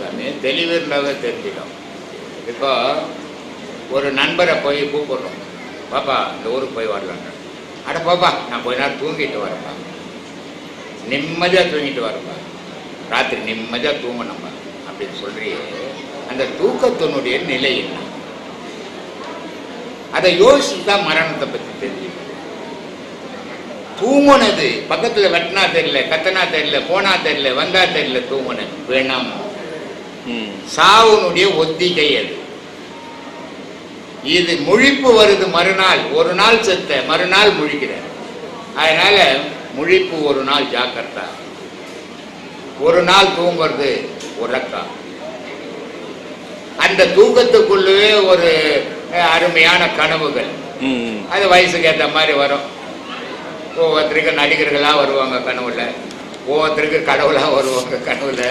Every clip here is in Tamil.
சாமி தெளிவு தெரிஞ்சிடும். இப்போ ஒரு நண்பரை போய் கூப்பிடுறோம் பாப்பா இந்த ஊருக்கு போய் வரலான்னு அட பாப்பா நான் போய் நேரம் தூங்கிட்டு வரப்பா நிம்மதியாக தூங்கிட்டு வரப்பா ராத்திரி நிம்மதியாக தூங்கணும்ப்பா. அப்படின்னு சொல்றியே அந்த தூக்கத்தினுடைய நிலை என்ன? அதை யோசிச்சு தான் மரணத்தை பற்றி தெரிஞ்சுக்கணும். தூங்குனது பக்கத்துல வெட்டினா தெரியல கத்தனா தெரியல போனா தெரியல வந்தா தெரியல தூங்குனது. வேணாம்? சாவுனுடைய ஒத்திகை அது. இது முழிப்பு வருது மறுநாள் ஒரு நாள் செத்த மறுநாள் முழிக்கிற அதனால முழிப்பு ஒரு நாள் ஜாக்கிரதா. ஒரு நாள் தூங்குறது உறக்கா. அந்த தூக்கத்துக்குள்ளவே ஒரு அருமையான கனவுகள். அது வயசுக்கு ஏற்ற மாதிரி வரும். ஒவ்வொருத்தருக்கு நடிகர்களாக வருவாங்க கனவுல. ஒவ்வொருத்தருக்கு கடவுளாக வருவாங்க கனவுல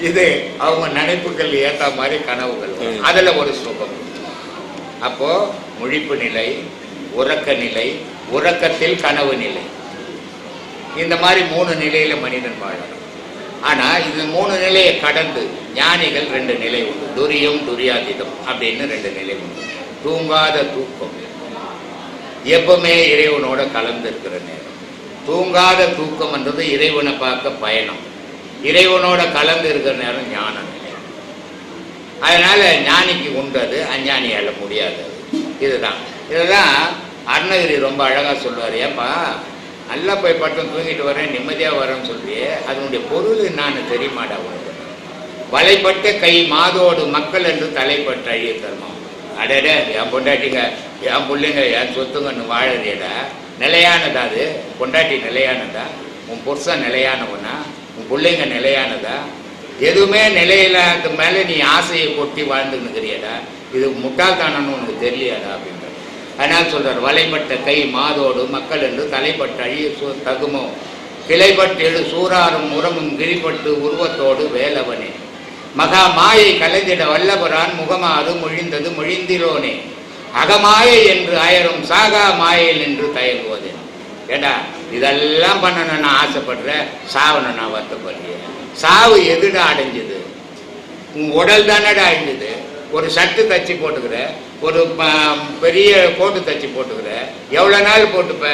இது அவங்க நினைப்புகள் ஏற்ற மாதிரி கனவுகள். அதுல ஒரு சுகம். அப்போ முழிப்பு நிலை உறக்க நிலை உறக்கத்தில் கனவு நிலை. இந்த மாதிரி மூணு நிலையில மனிதன் வாழணும். ஆனா இது மூணு நிலையை கடந்து ஞானிகள் ரெண்டு நிலை உண்டு. துரியம் துரியாதீதம் அப்படின்னு ரெண்டு நிலை உண்டு. தூங்காத தூக்கம். எப்பவுமே இறைவனோட கலந்து இருக்கிற நேரம். தூங்காத தூக்கம்ன்றது இறைவனை பார்க்க பயணம். இறைவனோட கலந்து இருக்கிற நேரம் ஞானம். அதனால் அதனால ஞானிக்கு உண்டு அது அஞ்ஞானியால் முடியாது. இதுதான். இதுதான் அருணகிரி ரொம்ப அழகாக சொல்லுவார். ஏப்பா நல்லா போய் பட்டம் தூங்கிட்டு வரேன் நிம்மதியாக வரேன்னு சொல்லி அதனுடைய பொருள் என்னன்னு தெரியுமாடா உனக்கு? வலைப்பட்ட கை மாதோடு மக்கள் என்று தலைப்பட்ட அழிய தருமம் அடடே என் பொண்டாட்டிங்க என் பிள்ளைங்க என் சொத்துங்கன்னு வாழறியடா. நிலையானதா அது? பொண்டாட்டி நிலையானதா? உன் புருஷன் நிலையானவனா? உன் பிள்ளைங்க நிலையானதா? எதுவுமே நிலையில்லாத மேலே நீ ஆசையை கொட்டி வாழ்ந்துன்னுக்கிறியடா? இது முட்டாள்தானன்னு உனக்கு தெரியலையாடா அப்படின்ற அதனால் சொல்கிறார் வலைப்பட்ட கை மாதோடு மக்கள் என்று தலைப்பட்ட அழிய சு- தகுமோ? கிளைப்பட்டு எழு சூறாரும் உரமும் கிரிப்பட்டு உருவத்தோடு வேலவனே? மகா மாயை கலைந்திட வல்லபரான் முகமாறு மொழிந்தது மொழிந்திரோனே? அகமாய என்று அயரும் சாகா மாயில் என்று தயங்குவது. ஏடா இதெல்லாம் பண்ணணும்னு நான் ஆசைப்படுறேன் சாவணும் நான் வருத்தப்படுறேன் சாவு எதுடா அடைஞ்சது? உன் உடல் தானடா அழிஞ்சது? ஒரு சட்டு தச்சு போட்டுக்கிற ஒரு பெரிய கோட்டு தச்சு போட்டுக்கிற எவ்வளோ நாள் போட்டுப்ப?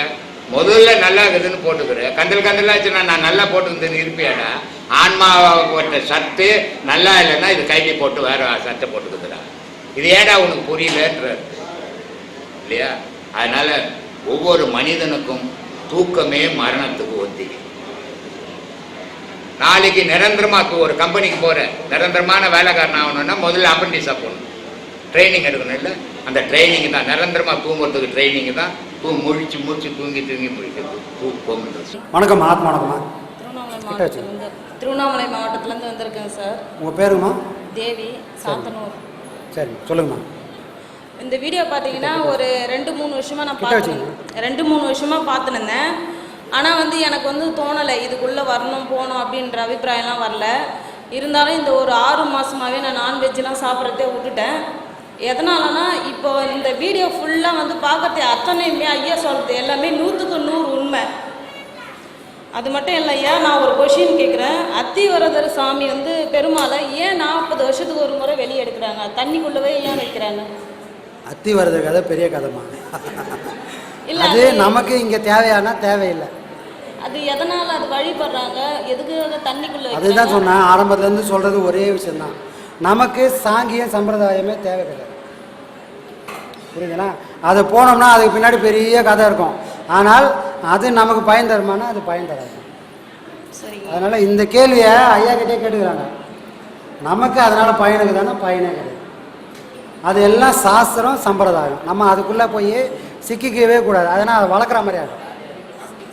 முதல்ல நல்லா இருக்குதுன்னு போட்டுக்கிற. கந்தல் கந்தலாச்சுன்னா நான் நல்லா போட்டுருந்தேன்னு இருப்பியாடா? ஆன்மா போட்ட நல்லா இல்லைன்னா இது கைட்டி போட்டு வேற சட்டை போட்டுக்குதுடா இது ஏடா உனக்கு புரியலன்றார் இல்லையா? அதனால ஒவ்வொரு மனிதனுக்கும் தூக்கமே மரணத்துக்கு ஒத்திகை நாளைக்கு நிரந்தரமா ஒரு கம்பெனிக்கு போற நிரந்தரமான வேலைக்காரன் ஆகணும்னா முதல்ல அப்ரண்டிஸாக போகணும். ட்ரைனிங் எடுக்கணும் இல்லை? அந்த ட்ரைனிங் தான். நிரந்தரமா தூங்குறதுக்கு ட்ரைனிங் தான். தூ முழிச்சு முழிச்சு தூங்கி தூங்கி முழிக்கிறது. தூக்கம்ன்றது வணக்கம் ஆத்மா வணக்கம்மா. திருவண்ணாமலை. மாவட்டத்துலேருந்து வந்திருக்கேன் சார். உங்கள் பேருங்கம்மா? தேவி சாத்தனூர். சரி சொல்லுங்கம்மா. இந்த வீடியோ பார்த்தீங்கன்னா ஒரு ரெண்டு மூணு வருஷமா நான் கிட்ட பார்த்து ரெண்டு மூணு வருஷமா பார்த்துன்னு இருந்தேன் ஆனால் வந்து எனக்கு வந்து தோணலை இதுக்குள்ளே வரணும் போகணும் அப்படின்ற அபிப்பிராயம்லாம் வரல. இருந்தாலும் இந்த ஒரு ஆறு மாதமாகவே நான் நான்வெஜ்லாம் சாப்பிட்றதே விட்டுட்டேன். எதனாலனா இப்போ இந்த வீடியோ ஃபுல்லாக வந்து பார்க்கறது அத்தனையுமே ஐயா சொல்கிறது எல்லாமே நூற்றுக்கு நூறு உண்மை. அது மட்டும் இல்லை ஐயா நான் ஒரு கொஷின் கேட்குறேன். அத்திவரதர் சாமி வந்து பெருமாளை ஏன் நாற்பது வருஷத்துக்கு ஒரு முறை வெளியே எடுக்கிறாங்க? தண்ணிக்குள்ளவே ஏன் வைக்கிறாங்க? அத்தி வருது கதை பெரிய இல்ல அது நமக்கு இங்கே தேவையானா தேவையில்லை. அது எதனால அது வழிபடுறாங்க? எதுக்காக தண்ணிக்குள்ள அதுதான்? சொன்னேன் ஆரம்பத்துலேருந்து சொல்கிறது ஒரே விஷயம்தான். நமக்கு சாங்கிய சம்பிரதாயமே தேவை கிடையாது. புரியுதுங்களா? அது போனோம்னா அதுக்கு பின்னாடி பெரிய கதை இருக்கும். ஆனால் அது நமக்கு பயன் தருமானா அது பயன் தராது. அதனால் இந்த கேள்வியை ஐயா கிட்டே கேட்டுக்கிறாங்க. நமக்கு அதனால் பயனுக்கு தானே பயனே கிடையாது. அது எல்லாம் சாஸ்திரம் சம்பிரதாயம். நம்ம அதுக்குள்ளே போய் சிக்கிக்கவே கூடாது. அதனால் அதை வளர்க்குற மாதிரி ஆகும்.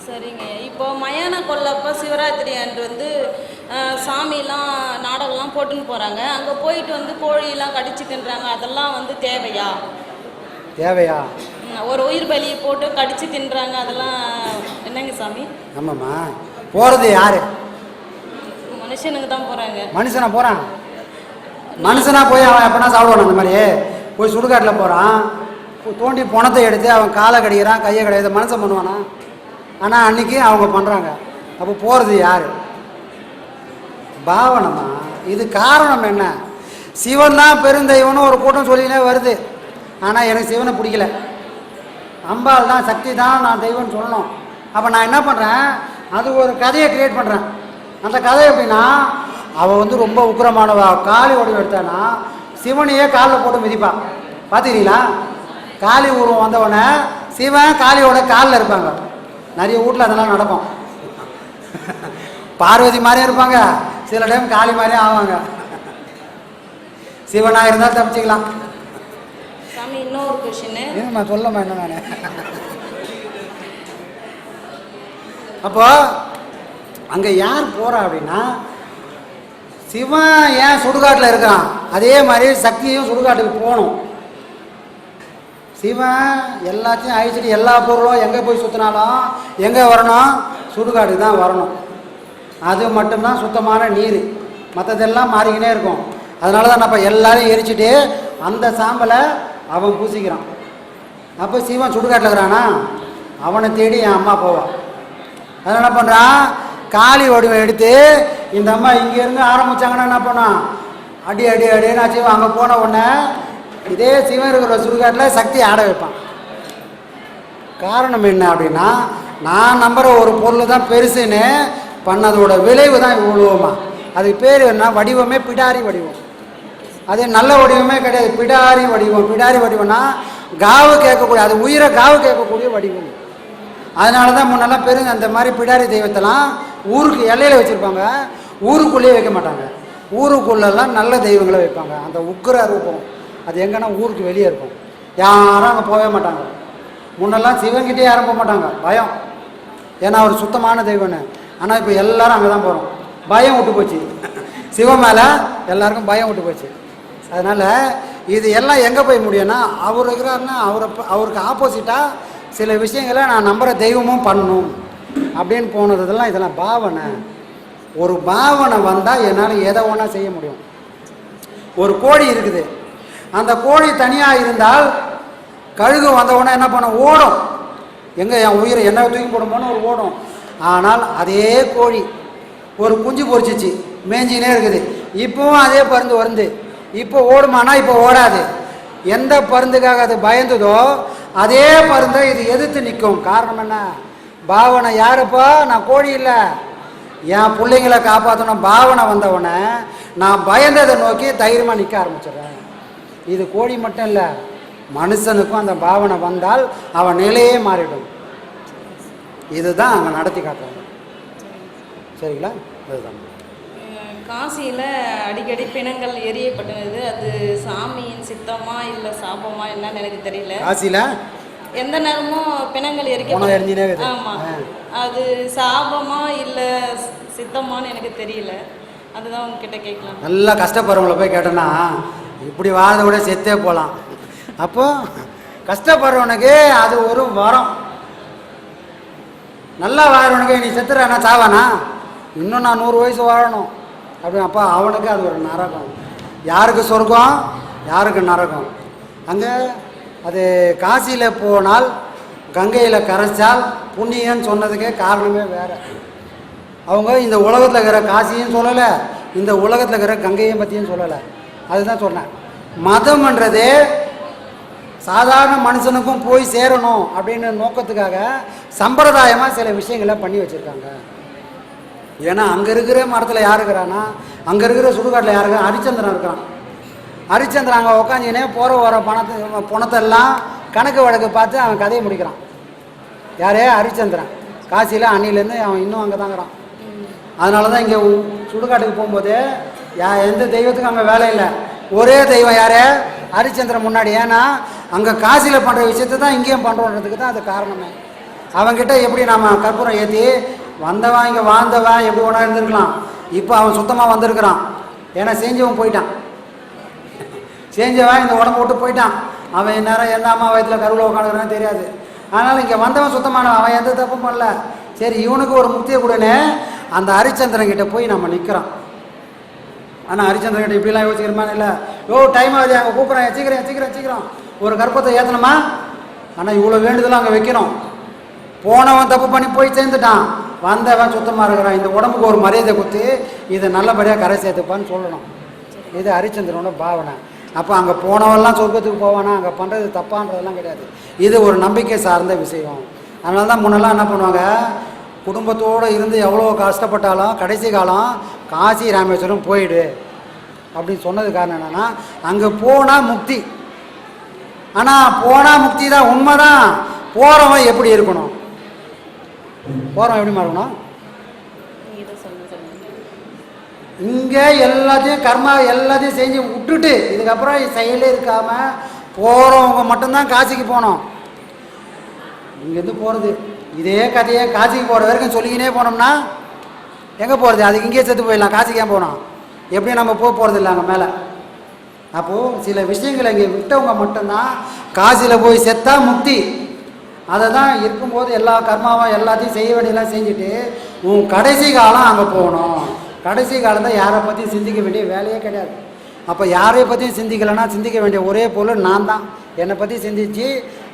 சரிங்க. இப்போ மயான கொல்லப்ப சிவராத்திரி அன்று வந்து சாமிலாம் நாடகம்லாம் போட்டுன்னு போகிறாங்க அங்கே போயிட்டு வந்து கோழியெல்லாம் கடிச்சு தின்றாங்க. அதெல்லாம் வந்து தேவையா? தேவையா? ஒரு உயிர் பலியை போட்டு கடிச்சு தின்றாங்க. அதெல்லாம் என்னங்க சாமி? ஆமாம்மா. போகிறது யார்? மனுஷனுக்கு தான் போகிறாங்க மனுஷனா போகிறான் மனுஷனா போய் அவன் எப்படின்னா சாப்பிடுவான் அந்த மாதிரி. போய் சுடுகாட்டில் போகிறான் தோண்டி பணத்தை எடுத்து அவன் காலை கடிக்கிறான் கையை கடிக்கிறது மனுஷன் பண்ணுவானா? ஆனால் அன்னைக்கு அவங்க பண்ணுறாங்க அப்போ போகிறது யார்? பாவனமா? இது காரணம் என்ன? சிவன் தான் பெருந்தெய்வம்னு ஒரு கூட்டம் சொல்லினே வருது. ஆனால் எனக்கு சிவனை பிடிக்கல. அம்பாள் தான் சக்தி தான் நான் தெய்வம்னு சொல்லணும். அப்போ நான் என்ன பண்ணுறேன் அது ஒரு கதையை க்ரியேட் பண்ணுறேன் அந்த கதை எப்படின்னா அவள் வந்து ரொம்ப உக்கிரமானவா. காளி உடம்பு எடுத்தானா சிவனையே காலில் போட்டு மிதிப்பான் பார்த்துக்கிறீங்களா காளி உருவம் வந்தவொடனே சிவன் காளியோட காலில் இருப்பாங்க. நிறைய வீட்டில் அதெல்லாம் நடக்கும். பார்வதி மாதிரியும் இருப்பாங்க. சில டைம் காளி மாதிரியும் ஆவாங்க. சிவனாக இருந்தால் தப்பிச்சுக்கலாம். இன்னொரு கொஷின்னு என்னம்மா சொல்லம்மா என்ன நான்? அப்போ அங்கே யார் போகிறா அப்படின்னா சிவன் ஏன் சுடுகாட்டில் இருக்கிறான்? அதே மாதிரி சக்தியும் சுடுகாட்டுக்கு போகணும். சிவன் எல்லாத்தையும் அழிச்சிட்டு எல்லா பொருளும் எங்கே போய் சுற்றினாலும் எங்கே வரணும்? சுடுகாட்டுக்கு தான் வரணும். அது மட்டும்தான் சுத்தமான நீர். மற்றதெல்லாம் மாறிக்கினே இருக்கும். அதனால தான் நம்ம எல்லாரையும் எரிச்சிட்டு அந்த சாம்பலை அவன் பூசிக்கிறான். அப்போ சிவன் சுடுகாட்டில் இருக்கிறானா? அவனை தேடி என் அம்மா போவான் அதனால் என்ன பண்ணுறான் காளி வடிவம் எடுத்து இந்த அம்மா இங்கேருந்து ஆரம்பித்தாங்கன்னா என்ன பண்ணான் அடி அடி அடின்னு சிவன் அங்கே போன உடனே இதே சிவன் இருக்கிற சுடுகாட்டில் சக்தி ஆட வைப்பான். காரணம் என்ன அப்படின்னா நான் நம்புகிற ஒரு பொருள் தான் பெருசுன்னு பண்ணதோட விளைவு தான் இவ்வளோமா அதுக்கு பேர் என்ன? வடிவமே பிடாரி வடிவம். அது நல்ல வடிவமே கிடையாது. பிடாரி வடிவம். பிடாரி வடிவம்னா காவு கேட்கக்கூடிய அது உயிரை காவு கேட்கக்கூடிய வடிவம். அதனால தான் முன்னெல்லாம் பெரும் அந்த மாதிரி பிடாரி தெய்வத்தெல்லாம் ஊருக்கு எல்லையில் வச்சுருப்பாங்க. ஊருக்குள்ளேயே வைக்க மாட்டாங்க. ஊருக்குள்ளெல்லாம் நல்ல தெய்வங்களை வைப்பாங்க. அந்த உக்கர ரூபம். அது எங்கன்னா ஊருக்கு வெளியே இருக்கும். யாரும் அங்கே போகவே மாட்டாங்க. முன்னெல்லாம் சிவன்கிட்டே யாரும் போக மாட்டாங்க. பயம். ஏன்னா அவர் சுத்தமான தெய்வம்னு. ஆனால் இப்போ எல்லாரும் அங்கே தான் போகிறோம் பயம் விட்டு போச்சு. சிவன் மேலே எல்லாருக்கும் பயம் விட்டு போச்சு. அதனால் இது எல்லாம் எங்கே போய் முடியும்னா அவர் இருக்கிறாருன்னா அவரை அவருக்கு ஆப்போசிட்டாக சில விஷயங்களை நான் நம்புகிற தெய்வமும் பண்ணும் அப்படின்னு போனதெல்லாம் இதெல்லாம் பாவனை. ஒரு பாவனை வந்தால் என்னால் எதை ஒன்றா செய்ய முடியும்? ஒரு கோழி இருக்குது. அந்த கோழி தனியாக இருந்தால் கழுகு வந்த உடனே என்ன பண்ணும்? ஓடும். எங்கே என் உயிரை என்ன தூக்கி போடுமோன்னு ஒரு ஓடும். ஆனால் அதே கோழி ஒரு குஞ்சு பொறிச்சிச்சு மேஞ்சினே இருக்குது. இப்போவும் அதே பருந்து வருது. இப்போ ஓடுமானா இப்போ ஓடாது. எந்த பருந்துக்காக அது பயந்ததோ அதே பருந்தை இது எதிர்த்து நிற்கும். காரணம் என்ன? பாவனை யாருப்பா? நான் கோழி இல்லை. என் பிள்ளைங்களை காப்பாற்றணும் பாவனை வந்தவொடனே நான் பயந்ததை நோக்கி தைரியமாக நிற்க ஆரம்பிச்சிடுறேன். இது கோழி மட்டும் இல்லை மனுஷனுக்கும் அந்த பாவனை வந்தால் அவன் நிலையே மாறிடும். இதுதான் அங்கே நடத்தி காட்டுறாங்க சரிங்களா? அதுதான். காசியில் அடிக்கடி பிணங்கள் எரியப்பட்டது. அது சாமியின் சித்தமா இல்லை சாபமா என்னன்னு எனக்கு தெரியல. காசியில்? எந்த நேரமும் பிணங்கள் இருக்குது. ஆமாம். அது சாபமா இல்லை சித்தமான்னு எனக்கு தெரியல. அதுதான் உங்ககிட்ட கேட்கலாம் நல்லா கஷ்டப்படுறவங்கள போய் கேட்டோன்னா இப்படி வாழ்ந்த கூட செத்தே போகலாம் அப்போ கஷ்டப்படுறவனுக்கு அது ஒரு வரம். நல்லா வாழ்றவனுக்கு நீ செத்துறானா சாவானா? இன்னும் நான் நூறு வயசு வாழணும். அப்படின்னு அப்போ அவனுக்கு அது ஒரு நரகம். யாருக்கு சொர்க்கம்? யாருக்கு நரகம்? அங்கே அது காசியில் போனால் கங்கையில் கரைச்சால் புண்ணியன்னு சொன்னதுக்கே காரணமே வேறு. அவங்க இந்த உலகத்தில் இருக்கிற காசியும் சொல்லலை இந்த உலகத்தில் இருக்கிற கங்கையும் பற்றியும் சொல்லலை. அதுதான் சொன்னேன். மதம்ன்றதே சாதாரண மனுஷனுக்கும் போய் சேரணும் அப்படின்னு நோக்கத்துக்காக சம்பிரதாயமாக சில விஷயங்களை பண்ணி வச்சுருக்காங்க. ஏன்னா அங்கே இருக்கிற மரத்தில் யார் இருக்கிறான்னா அங்கே இருக்கிற சுடுகாட்டில் யார் இருக்கிறா ஹரிச்சந்திரன் இருக்கிறான் ஹரிச்சந்திரன் அங்கே உக்காஞ்சினே போகிற வர பணத்தை பணத்தெல்லாம் கணக்கு வழக்கு பார்த்து அவன் கதையை முடிக்கிறான். யாரே? ஹரிச்சந்திரன். காசியில் அன்னிலேருந்து அவன் இன்னும் அங்கே தாங்கிறான் அதனால தான் இங்கே சுடுகாட்டுக்கு போகும்போது யா எந்த தெய்வத்துக்கும் அங்கே வேலை இல்லை. ஒரே தெய்வம் யாரே? ஹரிச்சந்திரன் முன்னாடி. ஏன்னா அங்கே காசியில் பண்ணுற விஷயத்தை தான் இங்கேயும் பண்ணுறோன்றதுக்கு தான் அது காரணமே. அவங்ககிட்ட எப்படி நாம் கற்பூரம் ஏற்றி வந்தவன் இங்கே வாழ்ந்தவன் எப்படி ஒன்றா இருந்திருக்கலாம். இப்போ அவன் சுத்தமாக வந்திருக்கிறான். ஏன்னா செஞ்சவன் போயிட்டான். செஞ்சவன் இந்த உடம்பு விட்டு போயிட்டான். அவன் இந்நேரம் எந்த அம்மா வயதில் கருவில் உட்காந்துக்கிறான்னு தெரியாது. அதனால் இங்கே வந்தவன் சுத்தமானவன். அவன் எந்த தப்பும் பண்ணல. சரி இவனுக்கு ஒரு முக்தியை கொடுன்னு அந்த ஹரிச்சந்திரன் கிட்ட போய் நம்ம நிற்கிறோம் ஆனால் ஹரிச்சந்திரன் கிட்ட இப்படிலாம் யோசிக்கிறமான இல்லை. ஓ டைம் ஆகுது அங்கே கூப்பிட்றேன். சீக்கிரம் சீக்கிரம் சீக்கிரம். ஒரு கர்ப்பத்தை ஏற்றணுமா ஆனால் இவ்வளோ வேண்டுதலாம் அங்கே வைக்கணும் போனவன் தப்பு பண்ணி போய் சேர்ந்துட்டான். வந்தவன் சுத்தமாக இருக்கிறான். இந்த உடம்புக்கு ஒரு மரியாதை கொடுத்து இதை நல்லபடியாக கரை சேர்த்துப்பான்னு சொல்லணும். இது ஹரிச்சந்திரனோட பாவனை. அப்போ அங்கே போனவெல்லாம் சொர்க்கத்துக்கு போவானா? அங்கே பண்ணுறது தப்பான்றதெல்லாம் கிடையாது. இது ஒரு நம்பிக்கை சார்ந்த விஷயம். அதனால தான் முன்னெல்லாம் என்ன பண்ணுவாங்க? குடும்பத்தோடு இருந்து எவ்வளோ கஷ்டப்பட்டாலும் கடைசி காலம் காசி ராமேஸ்வரம் போயிடு. அப்படின்னு சொன்னது காரணம் என்னென்னா அங்கே போனால் முக்தி. ஆனால் போனால் முக்தி தான் உண்மை தான் போகிறவன் எப்படி இருக்கணும்? எப்படிமா இருக்கணும் இதை சொல்லுங்க சொல்லுங்க. இங்கே எல்லாத்தையும் கர்மா எல்லாத்தையும் செஞ்சு விட்டுட்டு இதுக்கப்புறம் செயலே இருக்காம போகிறவங்க மட்டும்தான் காசிக்கு போகணும். இங்கேருந்து போகிறது இதே கதையை காசிக்கு போகிற வரைக்கும் சொல்லிக்கினே போனோம்னா எங்கே போகிறது அதுக்கு இங்கேயே செத்து போயிடலாம். காசிக்கு ஏன் போகணும்? எப்படியும் நம்ம போக போகிறது இல்லை அங்கே மேலே. அப்போது சில விஷயங்களை இங்கே விட்டவங்க மட்டும்தான் காசியில் போய் செத்தா முக்தி. அதை தான் இருக்கும்போது எல்லா கர்மாவும் எல்லாத்தையும் செய்ய வேண்டியதெல்லாம் செஞ்சுட்டு உன் கடைசி காலம் அங்கே போகணும். கடைசி காலத்தை யாரை பற்றியும் சிந்திக்க வேண்டிய வேலையே கிடையாது. அப்போ யாரை பற்றியும் சிந்திக்கலைன்னா சிந்திக்க வேண்டிய ஒரே பொருள் நான் தான். என்னை பற்றி சிந்திச்சு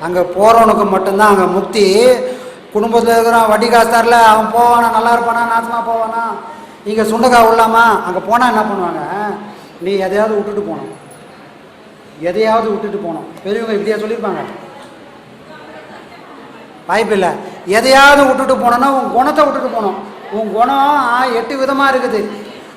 அங்கே போகிறவனுக்கு மட்டும்தான் அங்கே முக்தி. குடும்பத்தில் இருக்கிறான் வட்டி காசு தரல அவன் போவானா நல்லா இருப்பானா நாசமாக போவானா? இங்கே சுண்டக்கா உள்ளாமா? அங்கே போனால் என்ன பண்ணுவாங்க? நீ எதையாவது விட்டுட்டு போகணும். எதையாவது விட்டுட்டு போகணும். பெரியவங்க இப்படியா சொல்லியிருப்பாங்க. வாய்ப்பில்லை எதையாவது விட்டுட்டு போனோன்னா உன் குணத்தை விட்டுட்டு போகணும் உன் குணம் ஆ, எட்டு விதமாக இருக்குது.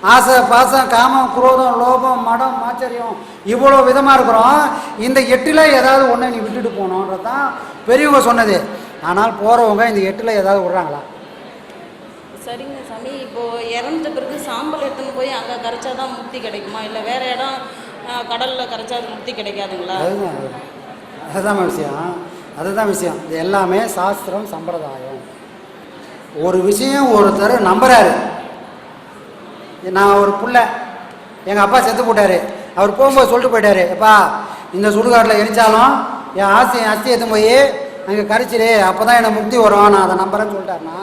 ஆசை பாசம் காமம் குரோதம் லோபம் மடம் ஆச்சரியம் இவ்வளோ விதமாக இருக்கிறோம். இந்த எட்டில் ஏதாவது ஒன்றை நீ விட்டுட்டு போகணுன்றது தான் பெரியவங்க சொன்னது. ஆனால் போகிறவங்க இந்த எட்டில் ஏதாவது விட்றாங்களா? சரிங்க சாமி. இப்போ இறந்த பிறகு சாம்பல் எடுத்துன்னு போய் அங்கே கரைச்சா தான் முக்தி கிடைக்குமா? இல்லை வேற இடம் கடல்ல கரைச்சா முக்தி கிடைக்காதுங்களா? அதுதான். அதுதான். விஷயம் அதுதான் விஷயம். இது எல்லாமே சாஸ்திரம் சம்பிரதாயம். ஒரு விஷயம் ஒருத்தர் நம்புறாரு. நான் ஒரு புள்ள. எங்கள் அப்பா செத்து போட்டாரு. அவர் போகும்போது சொல்லிட்டு போயிட்டாரு. அப்பா இந்த சுடுகாட்டில் எரிச்சாலும் என் ஆசை என் அஸ்தி எடுத்து போய் அங்கே கரைச்சிரு. அப்போ தான் எனக்கு முக்தி வரும். நான் அதை நம்புறேன்னு சொல்லிட்டாருன்னா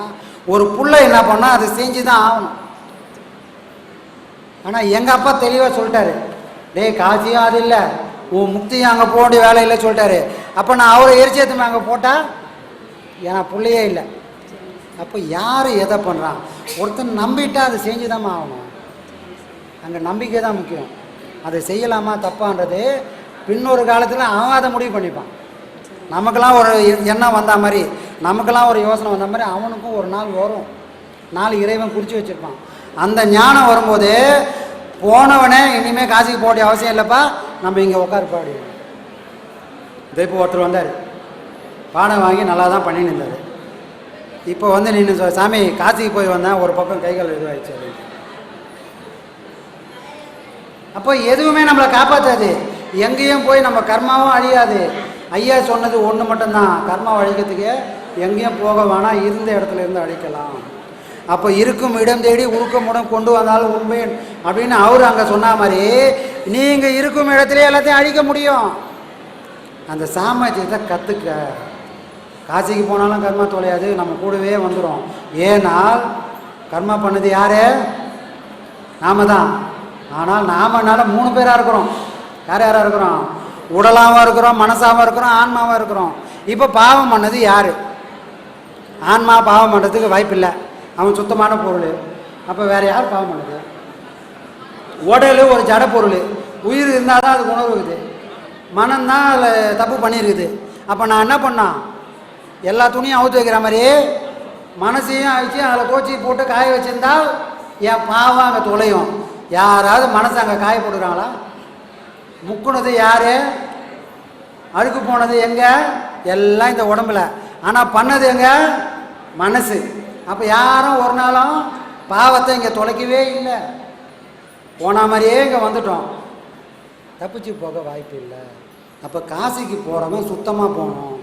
ஒரு புள்ள என்ன பண்ணால் அது செஞ்சு தான் ஆகணும். ஆனால் எங்கள் அப்பா தெளிவாக சொல்லிட்டாரு. டேய் காசியும் அது இல்லை. உன் முக்தியும் அங்கே போக வேண்டிய வேலை இல்லை சொல்லிட்டாரு. அப்போ நான் அவரை எரிச்சேத்துமே அங்கே போட்டால் ஏன்னா பிள்ளையே இல்லை. அப்போ யார் எதை பண்ணுறான் ஒருத்தன் நம்பிட்டா அதை செஞ்சு தான் ஆகணும். அங்கே நம்பிக்கை தான் முக்கியம். அதை செய்யலாமா தப்பான்றது பின்னொரு காலத்தில் அவன் அதை முடிவு பண்ணிப்பான். நமக்கெல்லாம் ஒரு எண்ணம் வந்த மாதிரி நமக்கெல்லாம் ஒரு யோசனை வந்த மாதிரி அவனுக்கும் ஒரு நாள் வரும். நாள் இறைவன் குறித்து வச்சுருப்பான். அந்த ஞானம் வரும்போது போனவனே இனிமேல் காசிக்கு போட அவசியம் இல்லைப்பா. நம்ம இங்கே உட்காருப்பா அப்படி இப்போ ஒருத்தர் வந்தார். பானை வாங்கி நல்லா தான் பண்ணின்னு இருந்தார். இப்போ வந்து நின்று சொல் சாமி காசிக்கு போய் வந்தேன். ஒரு பக்கம் கைகள் இதுவாகிடுச்சு அப்படின்னு. அப்போ எதுவுமே நம்மளை காப்பாற்றாது எங்கேயும் போய் நம்ம கர்மாவும் அழியாது. ஐயா சொன்னது ஒன்று மட்டும்தான். கர்மா அழிக்கிறதுக்கு எங்கேயும் போக வேணாம். இருந்த இடத்துல இருந்து அழிக்கலாம். அப்போ இருக்கும் இடம் தேடி உருக்கம் உடம் கொண்டு வந்தாலும் உண்மை அப்படின்னு அவர் அங்கே சொன்ன மாதிரி நீங்கள் இருக்கும் இடத்துல எல்லாத்தையும் அழிக்க முடியும். அந்த சாமர்த்தியத்தை கற்றுக்க காசிக்கு போனாலும் கர்மா தொலையாது நம்ம கூடவே வந்துடும் ஏனால் கர்மா பண்ணது யாரு? நாம தான். ஆனால் நாமனால மூணு பேராக இருக்கிறோம். யார் யாராக இருக்கிறோம்? உடலாகவும் இருக்கிறோம் மனசாகவும் இருக்கிறோம் ஆன்மாவாக இருக்கிறோம். இப்போ பாவம் பண்ணது யார்? ஆன்மா பாவம் பண்ணுறதுக்கு வாய்ப்பில்லை. அவன் சுத்தமான பொருள். அப்போ வேறு யார் பாவம் பண்ணுது? உடல் ஒரு ஜட பொருள். உயிர் இருந்தால் தான் அதுக்கு உணர்வுக்குது மனம்தான் அதில் தப்பு பண்ணியிருக்குது. அப்போ நான் என்ன பண்ணான் எல்லா துணியும் அவுத்து வைக்கிற மாதிரி மனசையும் அழிச்சு அதில் கோச்சி போட்டு காய வச்சிருந்தால் என் பாவம் அங்கே தொலையும். யாராவது மனசை அங்கே காய போட்டுக்கிறாங்களா? முக்குனது யார்? அழுக்கு போனது எங்கே? எல்லாம் இந்த உடம்புல. ஆனால் பண்ணது எங்கே? மனசு. அப்போ யாரும் ஒரு நாளும் பாவத்தை இங்கே தொலைக்கவே இல்லை. போன மாதிரியே இங்கே வந்துட்டோம். தப்பிச்சு போக வாய்ப்பு இல்லை. அப்போ காசிக்கு போகிறவன் சுத்தமாக போகணும்.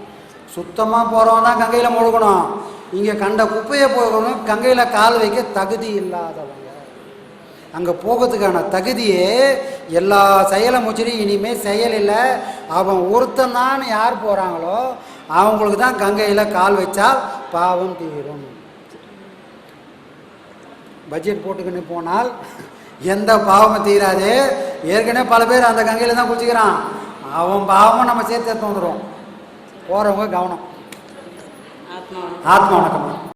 சுத்தமாக போகிறவன் தான் கங்கையில் முழுகணும். இங்கே கண்ட குப்பையை போகணும். கங்கையில் கால் வைக்க தகுதி இல்லாதவங்க. அங்கே போகிறதுக்கான தகுதியே எல்லா செயலை முடிச்சுட்டு இனிமேல் செயல் இல்லை. அவன் ஒருத்தன் தான் யார் போகிறாங்களோ அவங்களுக்கு தான் கங்கையில் கால் வச்சால் பாவம் தீரும். பட்ஜெட் போட்டுக்கின்னு போனால் எந்த பாவமும் தீராது. ஏற்கனவே பல பேர் அந்த கங்கையில் தான் குளிச்சுக்கிறான். அவன் பாவமும் நம்ம சேர்த்து எடுத்து வந்துடும் போகிறவங்க கவனம். ஆத்மா ஆத்மா வணக்கம்.